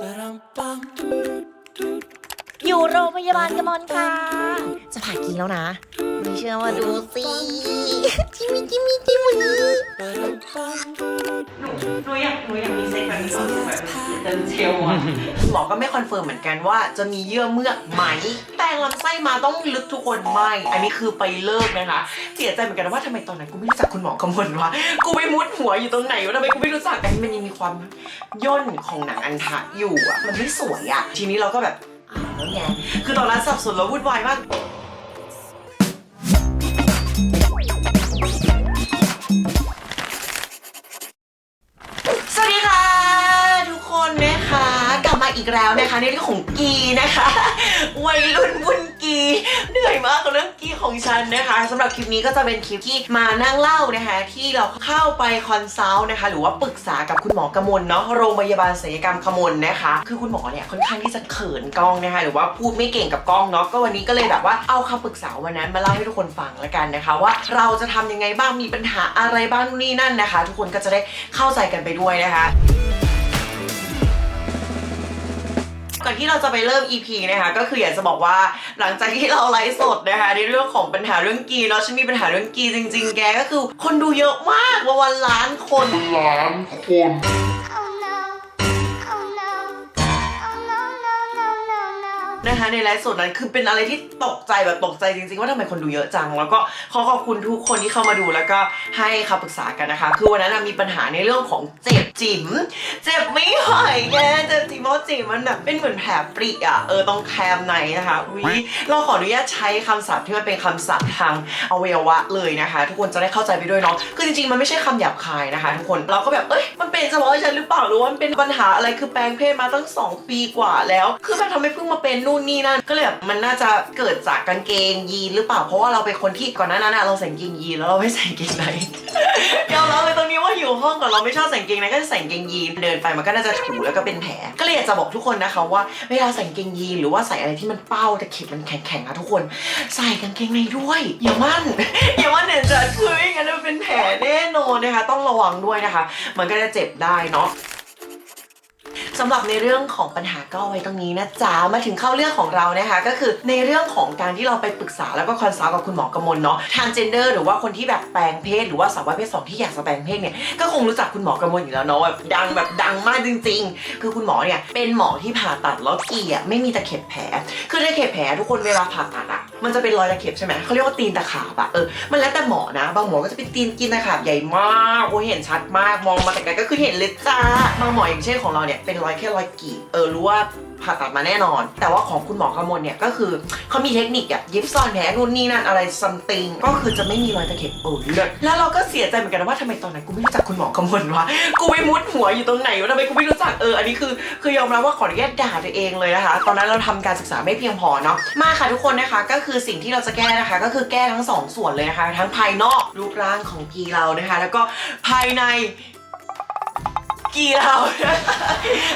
Ba-dum-bum. อยู่โรงพยาบาลกระมอนค่ะ จะผ่ากีแล้วนะ ไม่เชื่อว่าดูสิจิมมี่จิมมี่จิมมี่หนูหนูอยากหนูอยากมีเซ็กแบบนี้ตอนแบบเดินเชลอะหมอก็ไม่คอนเฟิร์มเหมือนกันว่าจะมีเยื่อเมือกไหม แต่งลำไส้มาต้องลึกทุกคนไม่ อันนี้คือไปเลิกนะคะเสียใจเหมือนกันนะว่าทำไมตอนนั้นกูไม่รู้จักคุณหมอกำมลวะกูไปมุดหัวอยู่ตรงไหนวะทำไมกูไม่รู้จักแต่มันยังมีความย่นของหนังอันทะอยู่อะมันไม่สวยอะทีนี้เราก็แบบอ้าว แล้วไงคือตอนนั้นสับสนแล้ววุ่นวายมาก อีกแล้วนะคะในเรื่องของกีนะคะวัยรุ่นวุ่นกีเหนื่อยมากกับเรื่องกีของฉันนะคะสำหรับคลิปนี้ก็จะเป็นคลิปที่มานั่งเล่านะคะ ที่เราเข้าไปคอนซัลท์นะคะ หรือว่าปรึกษากับคุณหมอกมลเนาะโรงพยาบาลศัลยกรรมขมลนะคะ คือคุณหมอเนี่ยค่อนข้างที่จะเขินกล้องนะคะ หรือว่าพูดไม่เก่งกับกล้องเนาะก็วันนี้ก็เลยแบบว่าเอาคำปรึกษาวันนั้นมาเล่าให้ทุกคนฟังแล้วกันนะคะ ว่าเราจะทำยังไงบ้างมีปัญหาอะไรบ้างนู่นนี่นั่นนะคะ ทุกคนก็จะได้เข้าใจกันไปด้วยนะคะ ก่อนที่เราจะไปเริ่ม EP นะคะก็คืออยากจะบอกว่าหลังจากที่เราไลฟ์สดนะคะในเรื่องของปัญหาเรื่องกีเนาะฉันมีปัญหาเรื่องกีจริง ๆ แกก็คือ คนดูเยอะมากวันวันล้านคนล้านคน นะคะในไลฟ์สดนั้นคือเป็นอะไรที่ตกใจแบบตกใจจริงๆ ว่าทำไมคนดูเยอะจัง แล้วก็ขอขอบคุณทุกคนที่เข้ามาดูแล้วก็ให้คำปรึกษากันนะคะ คือวันนั้นนะมีปัญหาในเรื่องของเจ็บจิ๋มเจ็บไม่ไหวแกเจ็บจิ๋มเพราะจิ๋มมันแบบเป็นเหมือนแผลปริอะเออตรงแคมในนะคะอุ้ยเราขออนุญาตใช้คำศัพท์ที่มันเป็นคำศัพท์ทางอวัยวะเลยนะคะ ทุกคนจะได้เข้าใจไปด้วยเนาะคือจริงๆมันไม่ใช่คำหยาบคายนะคะ ทุกคนเราก็แบบเอ้ยมันเป็นเฉพาะฉันหรือเปล่าหรือว่ามันเป็นปัญหาอะไรคือแปลงเพศมาตั้งสองปีกว่าแล้ว คือแบบทำไมเพิ่งมาเป็นนู่นนี่นั่นก็เลยแบบมันน่าจะเกิดจากกางเกงยีนหรือเปล่าเพราะว่าเราเป็นคนที่ก่อนหน้านั้นอะเราใส่กางเกงยีนแล้วเราไม่ใส่กางเกงในยอมรับเลยตรงนี้ว่าอยู่ห้องก่อนเราไม่ชอบใส่กางเกงในก็จะใส่กางเกงยีนเดินไปมันก็น่าจะถูแล้วก็เป็นแผลก็เลยอยากจะบอกทุกคนนะคะว่าเวลาใส่กางเกงยีนหรือว่าใส่อะไรที่มันเป้าแต่เข็มมันแข็งๆอะทุกคน ใส่กางเกงในด้วยอย่ามั่นอย่ามั่นเนี่ยจะคือไม่งั้นมันเป็นแผลแน่นอนนะคะ ต้องระวังด้วยนะคะ มันก็จะเจ็บได้เนาะ สำหรับในเรื่องของปัญหาก็ไว้ตรงนี้นะจ๊ะมาถึงเข้าเรื่องของเรานะคะ ก็คือในเรื่องของการที่เราไปปรึกษาแล้วก็คอนซัลท์กับคุณหมอกมลเนาะทางเจนเดอร์หรือว่าคนที่แบบแปลงเพศ หรือว่าสาวประเภทสองที่อยากจะแปลงเพศเนี่ยก็คงรู้จักคุณหมอกมลอยู่แล้วเนาะแบบดังแบบดังมากจริง ๆ คือคุณหมอเนี่ยเป็นหมอที่ผ่าตัดแล้วกี่อะไม่มีตะเข็บแผล คือตะเข็บแผลทุกคนเวลาผ่าตัดอะ มันจะเป็นรอยตะเข็บใช่ไหมเขาเรียกว่าตีนตะขาบอะเออมันแล้วแต่หมอนะ บางหมอก็จะเป็นตีนกินตะขาบใหญ่มากโอ้เห็นชัดมากมองมาแต่ไกลก็คือเห็นเลยจ้าบางหมออย่างเช่นของเราเนี่ยเป็นรอยแค่รอยกรีดเออรู้ว่า ผ่าตัดมาแน่นอน แต่ว่าของคุณหมอกำมลเนี่ยก็คือเขามีเทคนิคอะยิบซ่อนแผลนู่นนี่นั่นอะไรซัมติงก็คือจะไม่มีรอยตะเข็บเออเลิศแล้วเราก็เสียใจเหมือนกันนะว่าทำไมตอนนั้นกูไม่รู้จักคุณหมอกำมลวะกูไปมุดหัวอยู่ตรงไหนวะทำไมกูไม่รู้จักเอออันนี้คือ คือยอมรับว่าขออนุญาตด่าตัวเองเลยนะคะ ตอนนั้นเราทำการศึกษาไม่เพียงพอเนาะมาค่ะทุกคนนะคะก็คือสิ่งที่เราจะแก้นะคะ ก็คือแก้ทั้งสองส่วนเลยนะคะ ทั้งภายนอกรูปร่างของกีเรานะคะ แล้วก็ภายใน กีเรา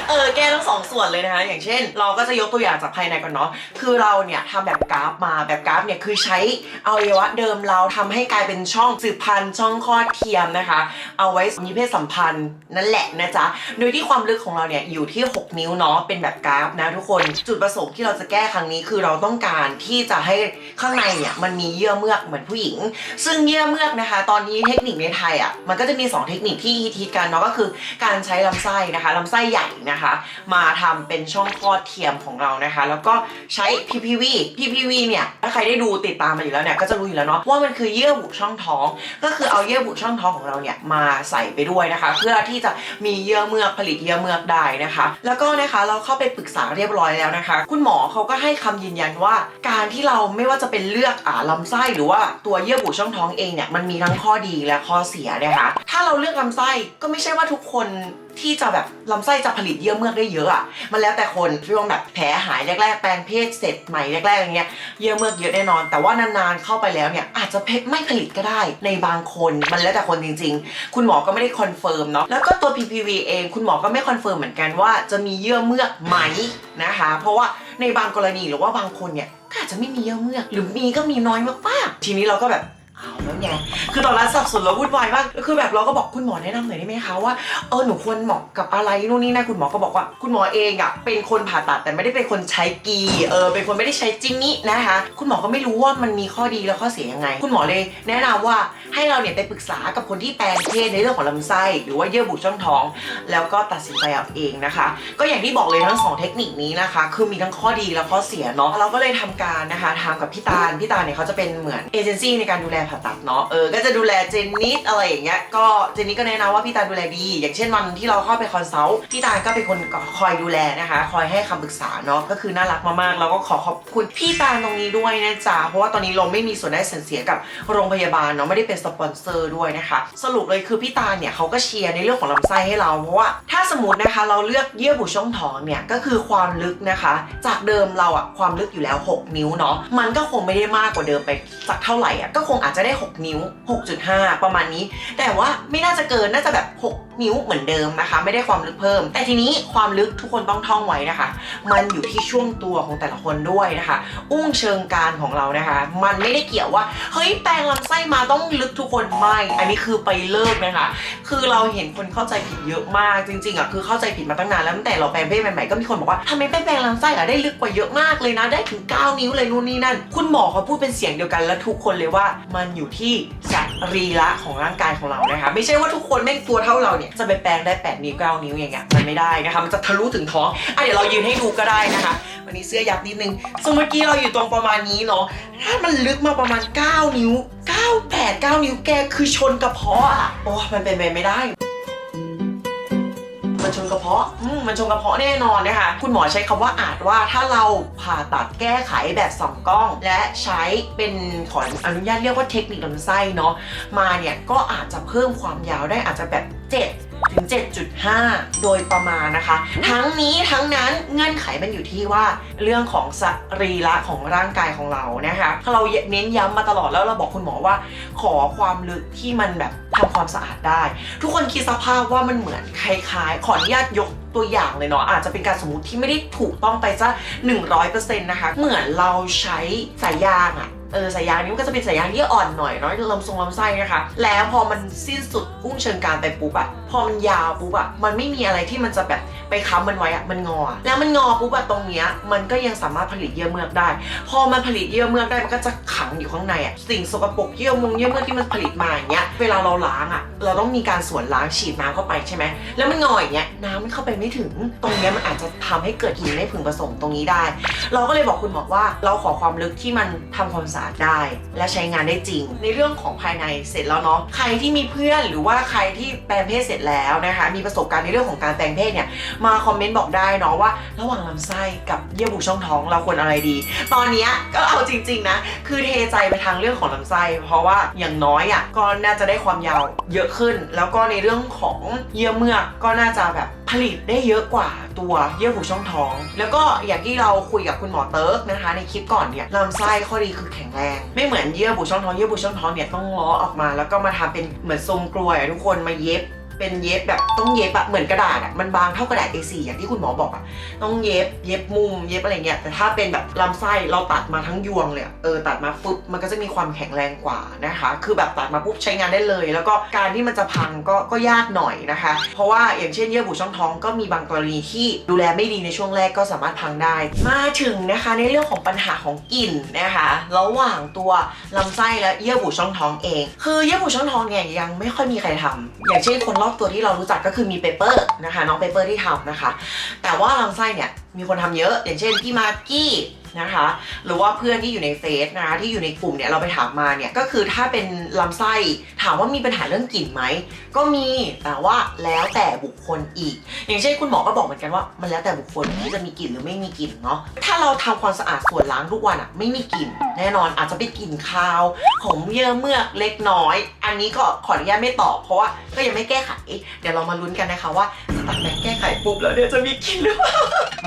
เออแก้ทั้งสองส่วนเลยนะคะ อย่างเช่น เราก็จะยกตัวอย่างจากภายในก่อนเนาะ คือเราเนี่ยทำแบบกราฟมา แบบกราฟเนี่ยคือใช้อวัยวะเดิมเราทำให้กลายเป็นช่องสืบพันธุ์ช่องคลอดเทียมนะคะ เอาไว้มีเพศสัมพันธ์นั่นแหละนะจ๊ะ โดยที่ความลึกของเราเนี่ยอยู่ที่ 6 นิ้วเนาะ เป็นแบบกราฟนะทุกคน จุดประสงค์ที่เราจะแก้ครั้งนี้คือเราต้องการที่จะให้ข้างในเนี่ยมันมีเยื่อเมือกเหมือนผู้หญิง ซึ่งเยื่อเมือกนะคะ ตอนนี้เทคนิคในไทยอะ มันก็จะมี 2 เทคนิคที่ฮิตกันเนาะ ก็คือการใช้ช้ลำไส้นะคะลำไส้ใหญ่นะคะ มาทำเป็นช่องคลอดเทียมของเรานะคะ แล้วก็ใช้ PPV PPV เนี่ยถ้าใครได้ดูติดตามมาอยู่แล้วเนี่ยก็จะรู้อยู่แล้วเนาะว่ามันคือเยื่อบุช่องท้อง ก็คือเอาเยื่อบุช่องท้องของเราเนี่ยมาใส่ไปด้วยนะคะ เพื่อที่จะมีเยื่อเมือกผลิตเยื่อเมือกได้นะคะ แล้วก็นะคะเราเข้าไปปรึกษาเรียบร้อยแล้วนะคะ คุณหมอเขาก็ให้คำยืนยันว่า การที่เราไม่ว่าจะเป็นเลือกอ่าลำไส้หรือว่าตัวเยื่อบุช่องท้องเองเนี่ยมันมีทั้งข้อดีและข้อเสียนะคะ ถ้าเราเลือกลำไส้ก็ไม่ใช่ว่าทุกคนที่จะแบบลำไส้จะผลิตเยื่อเมือกได้เยอะอะมันแล้วแต่คนช่วงแบบแผลหายแรกๆแปลงเพศเสร็จใหม่แรกๆอย่างเงี้ยเยื่อเมือกเยอะแน่นอน แต่ว่านานๆเข้าไปแล้วเนี่ยอาจจะเพไม่ผลิตก็ได้ในบางคนมันแล้วแต่คนจริง ๆ คุณหมอก็ไม่ได้คอนเฟิร์มเนาะแล้วก็ตัว PPV เองคุณหมอก็ไม่คอนเฟิร์มเหมือนกันว่าจะมีเยื่อเมือกไหมนะคะ เพราะว่าในบางกรณีหรือว่าบางคนเนี่ยก็อาจจะไม่มีเยื่อเมือก หรือมีก็มีน้อยมากๆทีนี้เราก็แบบ เอาแล้วไงคือตอนนั้นสับสนแล้ววุ่นวายมากคือแบบเราก็บอกคุณหมอแนะนำหน่อยได้ไหมคะว่าเออหนูควรเหมาะกับอะไรนู่นนี่นะคุณหมอก็บอกว่า คุณหมอเองอะเป็นคนผ่าตัดแต่ไม่ได้เป็นคนใช้กีเออเป็นคนไม่ได้ใช้จิมมี่นะคะ คุณหมอก็ไม่รู้ว่ามันมีข้อดีและข้อเสียยังไง คุณหมอเลยแนะนำว่าให้เราเนี่ยไปปรึกษากับคนที่แปลงเพศในเรื่องของลำไส้หรือว่าเยื่อบุช่องท้อง แล้วก็ตัดสินใจเอาเองนะคะ ก็อย่างที่บอกเลยทั้งสองเทคนิคนี้นะคะ คือมีทั้งข้อดีและข้อเสียเนาะเราก็เลยทำการนะคะทำกับพี่ตาลพี่ตาลเนี่ยเขาจะเป็นเหมือนเอเจนซี่ในการดูแลผ่าตัดเนาะเออก็จะดูแลเจนนิดอะไรอย่างเงี้ยก็เจนนิดก็แนะนำว่าพี่ตาดูแลดี อย่างเช่นวันที่เราเข้าไปคอนซัลท์พี่ตาก็เป็นคนคอยดูแลนะคะ คอยให้คำปรึกษาเนาะก็คือน่ารักมากๆแล้วก็ขอขอบคุณพี่ตาตรงนี้ด้วยนะจ๊ะเพราะว่าตอนนี้เราไม่มีส่วนได้ส่วนเสียกับโรงพยาบาลเนาะไม่ได้เป็นสปอนเซอร์ด้วยนะคะ สรุปเลยคือพี่ตาเนี่ยเขาก็เชียร์ในเรื่องของลำไส้ให้เราเพราะว่าถ้าสมมตินะคะ เราเลือกเยื่อบุช่องท้องเนี่ยก็คือความลึกนะคะ จากเดิมเราอะความลึกอยู่แล้ว 6 นิ้วเนาะมันก็คงไม่ได้มากกว่าเดิมไปสักเท่าไหร่อะก็คงอาจจะได้ 6 นิ้ว 6.5 ประมาณนี้ แต่ว่าไม่น่าจะเกินน่าจะแบบ 6 นิ้วเหมือนเดิมนะคะ ไม่ได้ความลึกเพิ่ม แต่ทีนี้ความลึกทุกคนต้องท่องไว้นะคะ มันอยู่ที่ช่วงตัวของแต่ละคนด้วยนะคะ อุ้งเชิงกรานของเรานะคะ มันไม่ได้เกี่ยวว่าเฮ้ยแปลงลำไส้มาต้องลึกทุกคนไม่อันนี้คือไปเลิกนะคะ คือเราเห็นคนเข้าใจผิดเยอะมากจริงๆอะคือเข้าใจผิดมาตั้งนานแล้วตั้งแต่เราแปลงเพศใหม่ๆก็มีคนบอกว่าทำไมแปลงลำไส้อะได้ลึกกว่าเยอะมากเลยนะได้ถึง 9 นิ้วเลยนู่นนี่นั่น คุณหมอเขาพูดเป็นเสียงเดียวกันและทุกคนเลยว่ามันอยู่ที่สรีระของร่างกายของเรานะคะไม่ใช่ว่าทุกคนแม่งตัวเท่าเราเนี่ยจะไปแปลงได้8นิ้ว9นิ้วอย่างเงี้ยมันไม่ได้นะคะมันจะทะลุถึงท้องอะเดี๋ยวเรายืนให้ดูก็ได้นะคะวันนี้เสื้อยับนิดนึงสมมติเมื่อกี้เราอยู่ตรงประมาณนี้เนาะถ้ามันลึกมาประมาณ 9 นิ้ว 9 8 9 นิ้วแกคือชนกระเพาะอะโอ้มันเป็นไปไม่ได้ ชนกระเพาะอืมมันชนกระเพาะแน่นอนนะคะ คุณหมอใช้คำว่าอาจว่าถ้าเราผ่าตัดแก้ไขแบบสองกล้อง และใช้เป็นขออนุญาตเรียกว่าเทคนิคลำไส้เนาะมาเนี่ยก็อาจจะเพิ่มความยาวได้อาจจะแบบ 7ถึง7.5 โดยประมาณนะคะ ทั้งนี้ทั้งนั้นเงื่อนไขมันอยู่ที่ว่าเรื่องของสรีระของร่างกายของเรานะคะเราเน้นย้ำมาตลอดแล้วเราบอกคุณหมอว่า ขอความลึกที่มันแบบทำความสะอาดได้ ทุกคนคิดสภาพว่ามันเหมือนคล้ายๆ ขออนุญาตยกตัวอย่างเลยเนาะอาจจะเป็นการสมมติที่ไม่ได้ถูกต้องไปซะ100%นะคะเหมือนเราใช้สายยางอะ เออสายยางนี้มันก็จะเป็นสายยางที่อ่อนหน่อยเนาะลำทรงลำไส้นะคะ แล้วพอมันสิ้นสุดอุ้งเชิงกานไปปุ๊บอะพอมันยาวปุ๊บอะมันไม่มีอะไรที่มันจะแบบไปค้ำมันไว้อะมันงอ แล้วมันงอปุ๊บอะตรงเนี้ยมันก็ยังสามารถผลิตเยื่อเมือกได้ พอมันผลิตเยื่อเมือกได้มันก็จะขังอยู่ข้างในอะสิ่งสกปรกเยื่อมุงเยื่อเมือกที่มันผลิตมาอย่างเงี้ยเวลาเราล้างอะเราต้องมีการสวนล้างฉีดน้ำเข้าไปใช่ไหมแล้วมันงออย่างเงี้ยน้ำมันเข้าไปไม่ถึง ตรงเนี้ยมันอาจจะทำให้เกิดหินในผึ่งผสมตรงนี้ได้ เราก็เลยบอกคุณหมอว่าเราขอความลึกที่มันทำความสะอาดได้ และใช้งานได้จริง ในเรื่องของภายในเสร็จแล้วเนาะใครที่มีเพื่อนหรือว่าใครที่แปลงเพศเสร็จแล้วนะคะ มีประสบการณ์ในเรื่องของการแปลงเพศเนี่ยมาคอมเมนต์บอกได้เนาะว่า ระหว่างลำไส้กับเยื่อบุช่องท้องเราควรอะไรดี ตอนนี้ก็เอาจริง ๆนะ คือเทใจไปทางเรื่องของลำไส้ เพราะว่าอย่างน้อยอะก็น่าจะได้ความยาวเยอะขึ้น แล้วก็ในเรื่องของเยื่อเมือกก็น่าจะแบบ ผลิตได้เยอะกว่าตัวเยื่อบุช่องท้อง แล้วก็อย่างที่เราคุยกับคุณหมอเติร์กนะคะ ในคลิปก่อนเนี่ยลำไส้ข้อดีคือแข็งแรง ไม่เหมือนเยื่อบุช่องท้องเยื่อบุช่องท้องเนี่ยต้องล้อออกมา แล้วก็มาทำเป็นเหมือนทรงกลวยทุกคนมาเย็บ เป็นเย็บแบบต้องเย็บแบบเหมือนกระดาษอะมันบางเท่ากระดาษ A4 อย่างที่คุณหมอบอกอะต้องเย็บเย็บมุมเย็บอะไรเงี้ยแต่ถ้าเป็นแบบลำไส้เราตัดมาทั้งยวงเลยเออตัดมาฟึบมันก็จะมีความแข็งแรงกว่านะคะ คือแบบตัดมาปุ๊บใช้งานได้เลย แล้วก็การที่มันจะพังก็ก็ยากหน่อยนะคะ เพราะว่าอย่างเช่นเยื่อบุช่องท้องก็มีบางกรณีที่ดูแลไม่ดีในช่วงแรกก็สามารถพังได้ มาถึงนะคะในเรื่องของปัญหาของกลิ่นนะคะระหว่างตัวลำไส้และเยื่อบุช่องท้องเอง คือเยื่อบุช่องท้องเนี่ยยังไม่ค่อยมีใครทำอย่างเช่นคนรอบตัวที่เรารู้จักก็คือมีเปเปอร์นะคะน้องเปเปอร์ที่ทำนะคะ แต่ว่าลำไส้เนี่ยมีคนทำเยอะ อย่างเช่นพี่มากกี้ นะคะ หรือว่าเพื่อนที่อยู่ในเฟซนะคะที่อยู่ในกลุ่มเนี่ยเราไปถามมาเนี่ยก็คือถ้าเป็นลำไส้ถามว่ามีปัญหาเรื่องกลิ่นไหมก็มีแต่ว่าแล้วแต่บุคคลอีก อย่างเช่นคุณหมอก็บอกเหมือนกันว่ามันแล้วแต่บุคคลที่จะมีกลิ่นหรือไม่มีกลิ่นเนาะถ้าเราทำความสะอาดส่วนล้างทุกวันอะไม่มีกลิ่นแน่นอนอาจจะเป็นกลิ่นคาว ของเยื่อเมือกเล็กน้อย อันนี้ก็ขออนุญาตไม่ตอบเพราะว่าก็ยังไม่แก้ไข เดี๋ยวเรามาลุ้นกันนะคะว่าสตัดแม็กแก้ไขปุ๊บแล้วเดี๋ยวจะมีกลินหรือเปล่า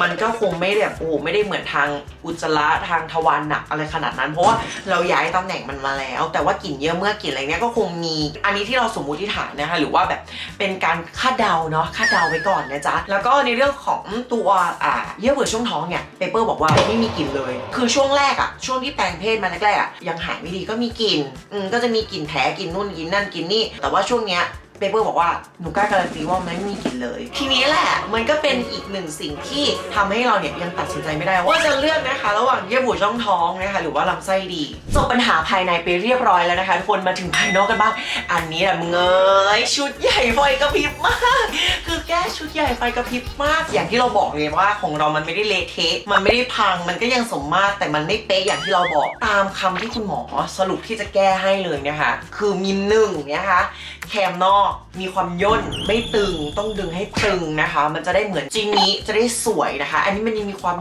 มันก็คงไม่แบบโอ้ไม่ได้เหมือนทางอุจจาระทางทวารหนักอะไรขนาดนั้น เพราะว่าเราย้ายตำแหน่งมันมาแล้ว แต่ว่ากลิ่นเยอะเมื่อกลิ่นอะไรเนี้ยก็คงมี อันนี้ที่เราสมมุติฐานนะคะหรือว่าแบบเป็นการคาดเดาเนาะคาดเดาไว้ก่อนนะจ๊ะแล้วก็ในเรื่องของตัวอ่าเยื่อบุช่วงท้องเนี่ยเปเปอร์บอกว่าไม่มีกลิ่นเลย คือช่วงแรกอะช่วงที่แปลงเพศมาแรกๆอะยังหายไม่ดีก็มีกลิ่นอืมก็จะมีกลิ่นแผลกลิ่นนู่นกลิ่นนั่นกลิ่นนี่ แต่ว่าช่วงเนี้ย เปเปอร์บอกว่าหนูกล้าการันตีว่ามันไม่มีกลิ่นเลย ทีนี้แหละมันก็เป็นอีกหนึ่งสิ่งที่ทำให้เราเนี่ยยังตัดสินใจไม่ได้ว่าจะเลือกนะคะ ระหว่างเยื่อบุช่องท้องนะคะหรือว่าลำไส้ดีจบปัญหาภายในไปเรียบร้อยแล้วนะคะทุกคนมาถึงภายนอกกันบ้าง อันนี้แหละมึงเอ้ยชุดใหญ่ไฟกระพริบมาก คือแก้ชุดใหญ่ไฟกระพริบมาก อย่างที่เราบอกเลยว่าของเรามันไม่ได้เละเทะมันไม่ได้พังมันก็ยังสมมาตรแต่มันไม่เป๊ะอย่างที่เราบอกตามคำที่คุณหมอสรุปที่จะแก้ให้เลยนะคะ คือมีหนึ่งนะคะแคมนอกมีความย่นไม่ตึงต้องดึงให้ตึงนะคะ มันจะได้เหมือนจริงนี้จะได้สวยนะคะ อันนี้มันยังมีความ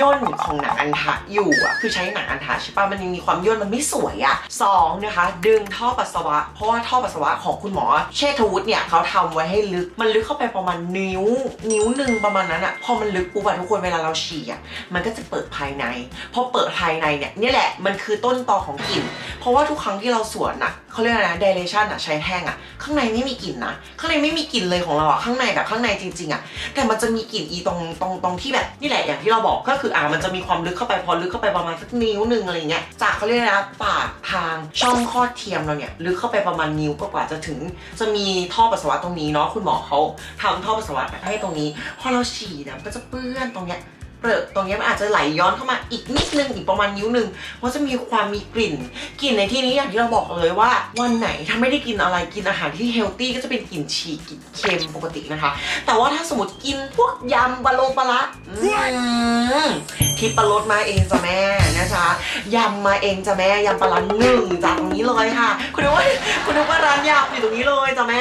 ย่นของหนังอันทะอยู่อะคือใช้หนังอันทะใช่ปะมันยังมีความย่นมันไม่สวยอะสองนะคะ ดึงท่อปัสสาวะ เพราะว่าท่อปัสสาวะของคุณหมอ เชษฐวุฒิเนี่ยเขาทำไว้ให้ลึกมันลึกเข้าไปประมาณนิ้ว นิ้วหนึ่งประมาณนั้นอะพอมันลึกปุ๊บอะทุกคนเวลาเราฉี่อะมันก็จะเปิดภายในพอเปิดภายในเนี่ยนี่แหละมันคือต้นตอของกลิ่นเพราะว่าทุกครั้งที่เราสวนอะเขาเรียกอะไรนะ dilation อะใช้แห้งอะข้างในไม่มีกลิ่นนะ ข้างในไม่มีกลิ่นเลยของเราอะข้างในแบบข้างในจริงๆอะแต่มันจะมีกลิ่นอีตรงตรงตรงที่แบบนี่แหละอย่างที่เราบอกก็คืออ่ามันจะมีความลึกเข้าไปพอลึกเข้าไปประมาณสักนิ้วหนึ่งอะไรเงี้ยจากเขาเรียกอะไรนะปากทางช่องคลอดเทียมเราเนี่ยลึกเข้าไปประมาณนิ้วก็กว่าจะถึง จะมีท่อปัสสาวะตรงนี้เนาะคุณหมอเขาทำท่อปัสสาวะให้ตรงนี้พอเราฉี่เนี่ยก็จะเปื้อนตรงเนี้ย เปลือกตรงนี้มันอาจจะไหลย้อนเข้ามาอีกนิดนึงอีกประมาณนิ้วหนึ่งเพราะจะมีความมีกลิ่นกลิ่นในที่นี้อย่างที่เราบอกเลยว่า วันไหนถ้าไม่ได้กินอะไรกินอาหารที่เฮลตี้ก็จะเป็นกลิ่นฉี่กลิ่นเค็มปกตินะคะ แต่ว่าถ้าสมมติกินพวกยำบะโลปลาละ ทิปปลารสมาเองจ้ะแม่นะจ๊ะยำมาเองจ้ะแม่ยำปลาละหนึ่งจากตรงนี้เลยค่ะ คุณนึกว่าคุณนึกว่าร้านยำอยู่ตรงนี้เลยจ้ะแม่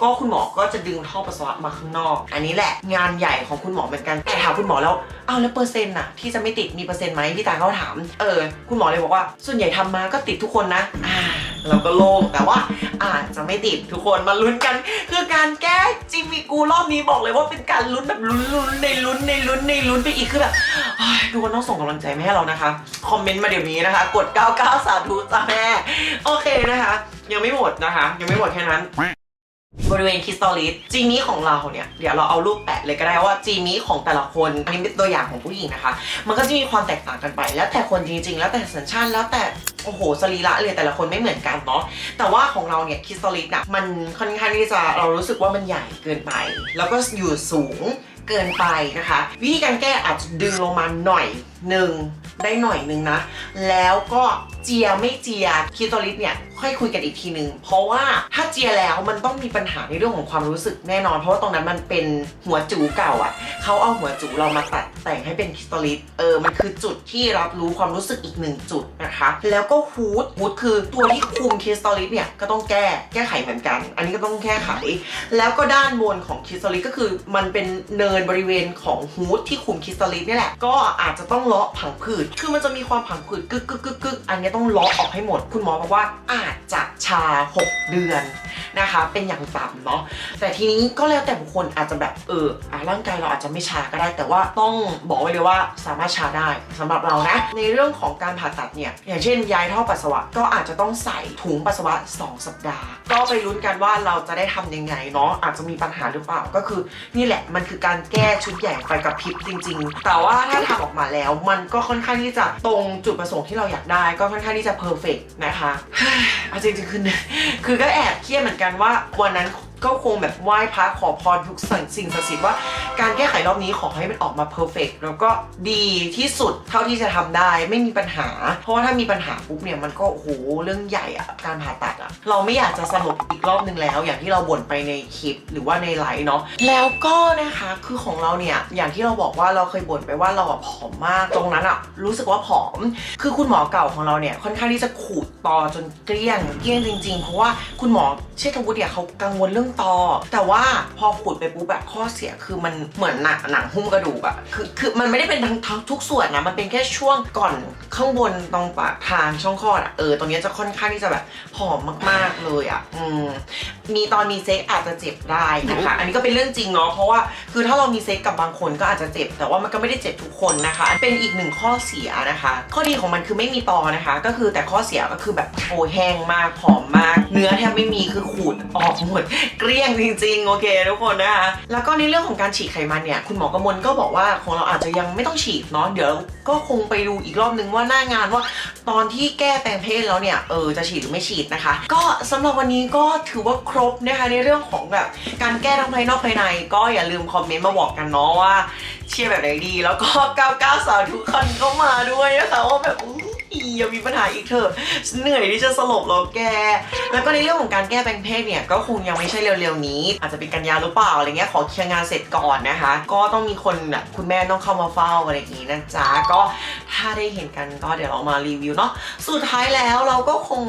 ก็คุณหมอก็จะดึงท่อปัสสาวะมาข้างนอก อันนี้แหละงานใหญ่ของคุณหมอเหมือนกันแต่ถามคุณหมอแล้วเอาแล้วเปอร์เซ็นต์อะที่จะไม่ติดมีเปอร์เซ็นต์ไหมพี่ตาเขาถามเออคุณหมอเลยบอกว่า ส่วนใหญ่ทำมาก็ติดทุกคนนะอ่าเราก็โล่งแต่ว่าอาจจะไม่ติดทุกคนมาลุ้นกัน คือการแก้ มีกูรอบนี้บอกเลยว่าเป็นการลุ้นแบบลุ้นลุ้นในลุ้นในลุ้นในลุ้นไปอีกคือแบบทุกคนต้องส่งกำลังใจมาให้เรานะคะ คอมเมนต์มาเดี๋ยวนี้นะคะ กด 99 สาธุจ้าแม่ โอเคนะคะ ยังไม่หมดนะคะ ยังไม่หมดแค่นั้น บริเวณคริสตัลลิสจีนี้ของเราเนี่ย เดี๋ยวเราเอารูปแปะเลยก็ได้ว่าจีนี้ของแต่ละคน อันนี้เป็นตัวอย่างของผู้หญิงนะคะ มันก็จะมีความแตกต่างกันไป แล้วแต่คนจริงๆ แล้วแต่สัญชาติแล้วแต่โอ้โหสรีระเลยแต่ละคนไม่เหมือนกันเนาะแต่ว่าของเราเนี่ยคริสตัลลิสอะมันค่อนข้างที่จะเรารู้สึกว่ามันใหญ่เกินไป แล้วก็อยู่สูงเกินไปนะคะ วิธีการแก้อาจจะดึงลงมาหน่อยหนึ่งได้หน่อยนึงนะ แล้วก็เจียไม่เจียคิโตลิสเนี่ยค่อยคุยกันอีกทีหนึ่งเพราะว่าถ้าเจียแล้วมันต้องมีปัญหาในเรื่องของความรู้สึกแน่นอน เพราะว่าตรงนั้นมันเป็นหัวจูเก่าอะ่ะเขาเอาหัวจูเรามาตัดแต่งให้เป็นคิโตลิสเออมันคือจุดที่รับรู้ความรู้สึกอีกหนึ่งจุดนะคะ แล้วก็ฮูดฮูดคือตัวที่คุมคิสโตลิสเนี่ยก็ต้องแก้แก้ไขเหมือนกัน อันนี้ก็ต้องแก้ไข แล้วก็ด้านบนของคิสโตลิสก็คือมันเป็นเนินบริเวณของฮูดที่คุมคิสโตลิสนี่แหละก็อาจจะต้องเลาะผังผืดคือมันจะมีความผังผืดกึกกึกกึกกึกอันนี้ต้องเลาะออกให้หมด คุณหมอบอกว่าอาจจะชา 6 เดือน นะคะ เป็นอย่างต่ำเนาะแต่ทีนี้ก็แล้วแต่บุคคลอาจจะแบบเอออะร่างกายเราอาจจะไม่ชาก็ได้ แต่ว่าต้องบอกไว้เลยว่าสามารถชาได้สำหรับเรานะ ในเรื่องของการผ่าตัดเนี่ยอย่างเช่นย้ายท่อปัสสาวะก็อาจจะต้องใส่ถุงปัสสาวะ 2 สัปดาห์ ก็ไปลุ้นกันว่าเราจะได้ทำยังไงเนาะอาจจะมีปัญหาหรือเปล่าก็คือ นี่แหละมันคือการแก้ชุดใหญ่ไฟกับพริบจริง ๆ แต่ว่าถ้าทำออกมาแล้วมันก็ค่อนข้างที่จะตรงจุดประสงค์ที่เราอยากได้ ก็ค่อนข้างที่จะเพอร์เฟกนะคะเอาจริงๆคือคือก็แอบเครียดเหมือนกันว่าวันนั้น ก็คงแบบไหว้พระขอพรทุกสิ่งสิ่งศักดิ์สิทธิ์ว่าการแก้ไขรอบนี้ขอให้มันออกมาเพอร์เฟกแล้วก็ดีที่สุดเท่าที่จะทำได้ไม่มีปัญหา เพราะว่าถ้ามีปัญหาปุ๊บเนี่ยมันก็โอ้โหเรื่องใหญ่อะการผ่าตัดอะเราไม่อยากจะสรุปอีกรอบนึงแล้ว อย่างที่เราบ่นไปในคลิปหรือว่าในไลฟ์เนาะแล้วก็นะคะคือของเราเนี่ยอย่างที่เราบอกว่าเราเคยบ่นไปว่าเราอะผอมมากตรงนั้นอะรู้สึกว่าผอม คือคุณหมอเก่าของเราเนี่ยค่อนข้างที่จะขูดต่อจนเกลี้ยงเกลี้ยงจริงๆ เพราะว่าคุณหมอเชษฐวุฒิเนี่ยเขากังวลเรื่องตอ แต่ว่าพอขุดไปปุ๊บแบบข้อเสียคือมันเหมือนหนังหนังหุ้มกระดูกอะคือคือมันไม่ได้เป็นทั้งทั้งทุกส่วนนะมันเป็นแค่ช่วงก่อนข้างบนตรงปากทางช่องคลอดอะเออตรงเนี้ยจะค่อนข้างที่จะแบบผอมมากๆเลยอะอืมมีตอนมีเซ็กอาจจะเจ็บได้นะคะ อันนี้ก็เป็นเรื่องจริงเนาะเพราะว่าคือถ้าเรามีเซ็กกับบางคนก็อาจจะเจ็บ แต่ว่ามันก็ไม่ได้เจ็บทุกคนนะคะ เป็นอีกหนึ่งข้อเสียนะคะ ข้อดีของมันคือไม่มีตอนะคะ ก็คือแต่ข้อเสียก็คือแบบโอแห้งมากผอมมาก เนื้อแทบไม่มีคือขูดออกหมดเกลี้ยงจริงๆ โอเคทุกคนนะคะ แล้วก็ในเรื่องของการฉีดไขมันเนี่ย คุณหมอกระมลก็บอกว่าของเราอาจจะยังไม่ต้องฉีดเนาะ เดี๋ยวก็คงไปดูอีกรอบนึงว่าหน้างานว่าตอนที่แก้แปลงเพศแล้วเนี่ย เออ จะฉีดหรือไม่ฉีดนะคะ ก็สำหรับวันนี้ก็ถือว่าครบนะคะในเรื่องของแบบการแก้ทั้งภายนอกภายใน ก็อย่าลืมคอมเมนต์มาบอกกันเนาะว่าเชียร์แบบไหนดี แล้วก็99สาวทุกคนก็มาด้วยนะคะว่าแบบ อุ๊ยอย่ามีปัญหาอีกเถอะเหนื่อยที่จะสลบแล้วแก แล้วก็ในเรื่องของการแก้แปลงเพศเนี่ยก็คงยังไม่ใช่เร็วๆนี้ อาจจะเป็นกันยาหรือเปล่าอะไรเงี้ยขอเคลียร์งานเสร็จก่อนนะคะ ก็ต้องมีคนแบบคุณแม่ต้องเข้ามาเฝ้าอะไรอย่างงี้นะจ๊ะก็ ถ้าได้เห็นกันก็เดี๋ยวเรามารีวิวเนาะสุดท้ายแล้วเราก็คง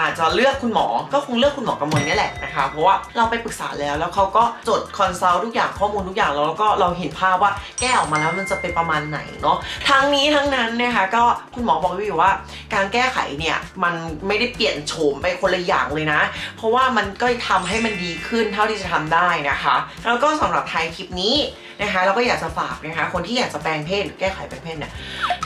อาจจะเลือกคุณหมอ ก็คงเลือกคุณหมอกำมลนี่แหละนะคะ เพราะว่าเราไปปรึกษาแล้วแล้วเขาก็จดคอนซัลท์ทุกอย่างข้อมูลทุกอย่างแล้วแล้วก็เราเห็นภาพว่าแก้ออกมาแล้วมันจะเป็นประมาณไหนเนาะทั้งนี้ทั้งนั้นนะคะก็คุณหมอบอกไว้อยู่ว่า การแก้ไขเนี่ยมันไม่ได้เปลี่ยนโฉมไปคนละอย่างเลยนะ เพราะว่ามันก็ทำให้มันดีขึ้นเท่าที่จะทำได้นะคะแล้วก็สำหรับทายคลิปนี้นะคะเราก็อยากจะฝากนะคะคนที่อยากจะแปลงเพศหรือแก้ไขแปลงเพศเนี่ย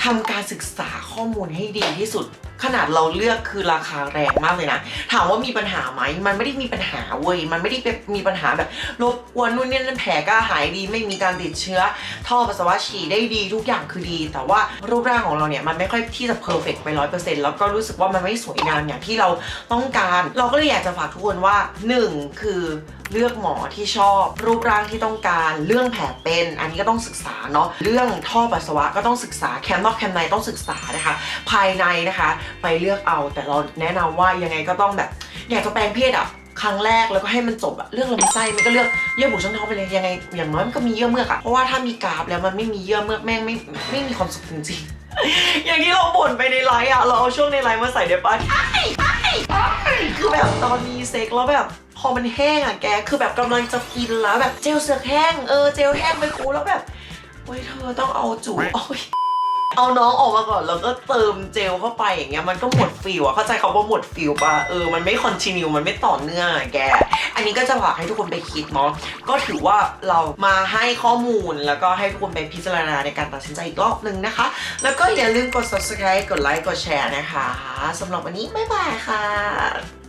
ทำการศึกษาข้อมูลให้ดีที่สุด ขนาดเราเลือกคือราคาแรงมากเลยนะ ถามว่ามีปัญหาไหม มันไม่ได้มีปัญหาเว้ย มันไม่ได้เป็นมีปัญหาแบบรบกวนนู่นนี่นั่นแผลก็หายดี ไม่มีการติดเชื้อ ท่อปัสสาวะฉี่ได้ดีทุกอย่างคือดี แต่ว่ารูปร่างของเราเนี่ยมันไม่ค่อยที่จะเพอร์เฟกไปร้อยเปอร์เซ็นต์แล้วก็รู้สึกว่ามันไม่สวยงามอย่างที่เราต้องการ เราก็เลยอยากจะฝากทุกคนว่า 1 คือ เลือกหมอที่ชอบ รูปร่างที่ต้องการ เรื่องแผลเป็น อันนี้ก็ต้องศึกษาเนาะ เรื่องท่อปัสสาวะก็ต้องศึกษา แคมนอกแคมในต้องศึกษานะคะ ภายในนะคะ ไปเลือกเอา แต่เราแนะนำว่ายังไงก็ต้องแบบ อยากจะแปลงเพศอะครั้งแรกแล้วก็ให้มันจบอะเรื่องลำไส้มันก็เลือกเยื่อบุช่องท้องไปเลยยังไงอย่างน้อยมันก็มีเยื่อเมือกอะเพราะว่าถ้ามีกราฟแล้วมันไม่มีเยื่อเมือกแม่งไม่ไม่มีความสุขจริงๆอย่างที่เราบ่นไปในไลฟ์อะเราเอาช่วงในไลฟ์มาใส่ได้ปะใช่ใช่ใช่คือแบบตอนมีเซ็กแล้วแบบ พอมันแห้งอะแกคือแบบกำลังจะกินแล้วแบบเจลเสือกแห้งเออเจลแห้งไปกูแล้วแบบเฮ้ยเธอต้องเอาจูโอ้ยเอาน้องออกมาก่อนแล้วก็เติมเจลเข้าไปอย่างเงี้ยมันก็หมดฟิลอะเข้าใจเขาว่าหมดฟิลปะเออมันไม่คอนติเนียมันไม่ต่อเนื่องแก อันนี้ก็จะฝากให้ทุกคนไปคิดเนาะก็ถือว่าเรามาให้ข้อมูลแล้วก็ให้ทุกคนไปพิจารณาในการตัดสินใจอีกรอบหนึ่งนะคะ แล้วก็อย่าลืมกด subscribe กดไลค์กดแชร์นะคะสำหรับวันนี้บ๊ายบายค่ะ